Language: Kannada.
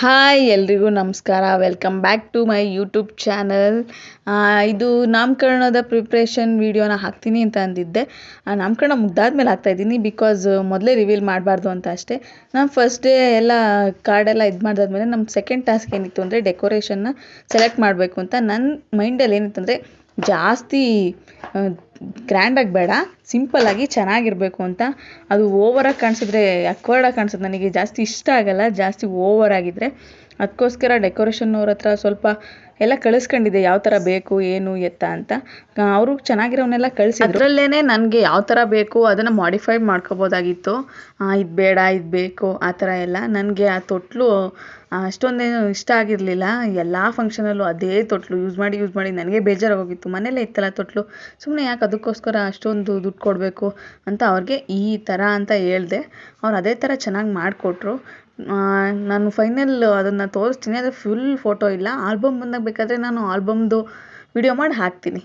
ಹಾಯ್ ಎಲ್ರಿಗೂ ನಮಸ್ಕಾರ. Welcome back to my YouTube channel ಇದು ನಾಮಕರಣದ ಪ್ರಿಪ್ರೇಷನ್ ವೀಡಿಯೋನ ಹಾಕ್ತೀನಿ ಅಂತ ಅಂದಿದ್ದೆ. ನಾಮಕರಣ ಮುಗ್ದಾದ್ಮೇಲೆ ಹಾಕ್ತಾಯಿದ್ದೀನಿ ಬಿಕಾಸ್ ಮೊದಲೇ ರಿವೀಲ್ ಮಾಡಬಾರ್ದು ಅಂತ ಅಷ್ಟೇ. ನಾನು ಫಸ್ಟ್ ಡೇ ಎಲ್ಲ ಕಾರ್ಡೆಲ್ಲ ಇದು ಮಾಡಿದಾದ್ಮೇಲೆ ನಮ್ಮ ಸೆಕೆಂಡ್ ಟಾಸ್ಕ್ ಏನಿತ್ತು ಅಂದರೆ ಡೆಕೋರೇಷನ್ನ ಸೆಲೆಕ್ಟ್ ಮಾಡಬೇಕು ಅಂತ ನನ್ನ ಮೈಂಡಲ್ಲಿ ಏನಿತ್ತು ಅಂದರೆ ಜಾಸ್ತಿ ಗ್ರ್ಯಾಂಡಾಗಿ ಬೇಡ ಸಿಂಪಲ್ಲಾಗಿ ಚೆನ್ನಾಗಿರಬೇಕು ಅಂತ. ಅದು ಓವರಾಗಿ ಕಾಣಿಸಿದ್ರೆ ಅಕ್ವರ್ಡಾಗಿ ಕಾಣಿಸುತ್ತೆ ನನಗೆ. ಜಾಸ್ತಿ ಇಷ್ಟ ಆಗಲ್ಲ, ಜಾಸ್ತಿ ಓವರ್ ಆಗಿದ್ರೆ. ಅದಕ್ಕೋಸ್ಕರ ಡೆಕೋರೇಷನ್ನವ್ರ ಹತ್ರ ಸ್ವಲ್ಪ ಎಲ್ಲ ಕಳಿಸ್ಕೊಂಡಿದ್ದೆ ಯಾವ ಥರ ಬೇಕು, ಏನು, ಎತ್ತ ಅಂತ. ಅವರು ಚೆನ್ನಾಗಿರೋನೆಲ್ಲ ಕಳಿಸಿ ಅದರಲ್ಲೇ ನನಗೆ ಯಾವ ಥರ ಬೇಕು ಅದನ್ನು ಮಾಡಿಫೈ ಮಾಡ್ಕೋಬೋದಾಗಿತ್ತು. ಇದು ಬೇಡ, ಇದು ಬೇಕು, ಆ ಥರ ಎಲ್ಲ. ನನಗೆ ಆ ತೊಟ್ಲು ಅಷ್ಟೊಂದೇನು ಇಷ್ಟ ಆಗಿರಲಿಲ್ಲ. ಎಲ್ಲ ಫಂಕ್ಷನಲ್ಲೂ ಅದೇ ತೊಟ್ಲು ಯೂಸ್ ಮಾಡಿ ಯೂಸ್ ಮಾಡಿ ನನಗೆ ಬೇಜಾರಾಗೋಗಿತ್ತು. ಮನೆಯಲ್ಲೇ ಇತ್ತಲ್ಲ ತೊಟ್ಲು. ಸುಮ್ಮನೆ ಯಾಕೆ ಅದಕ್ಕೋಸ್ಕರ ಅಷ್ಟೊಂದು ದುಡ್ಡು ಕೊಡಬೇಕು ಅಂತ ಅವ್ರಿಗೆ ಈ ಥರ ಅಂತ ಹೇಳ್ದೆ. ಅವ್ರು ಅದೇ ಥರ ಚೆನ್ನಾಗಿ ಮಾಡಿಕೊಟ್ರು. ನಾನು ಫೈನಲ್ ಅದನ್ನು ತೋರಿಸ್ತೀನಿ. ಆದರೆ ಫುಲ್ ಫೋಟೋ ಇಲ್ಲ. ಆಲ್ಬಮ್ ಬಂದಾಗ ಬೇಕಾದರೆ ನಾನು ಆಲ್ಬಮ್ದು ವಿಡಿಯೋ ಮಾಡಿ ಹಾಕ್ತೀನಿ.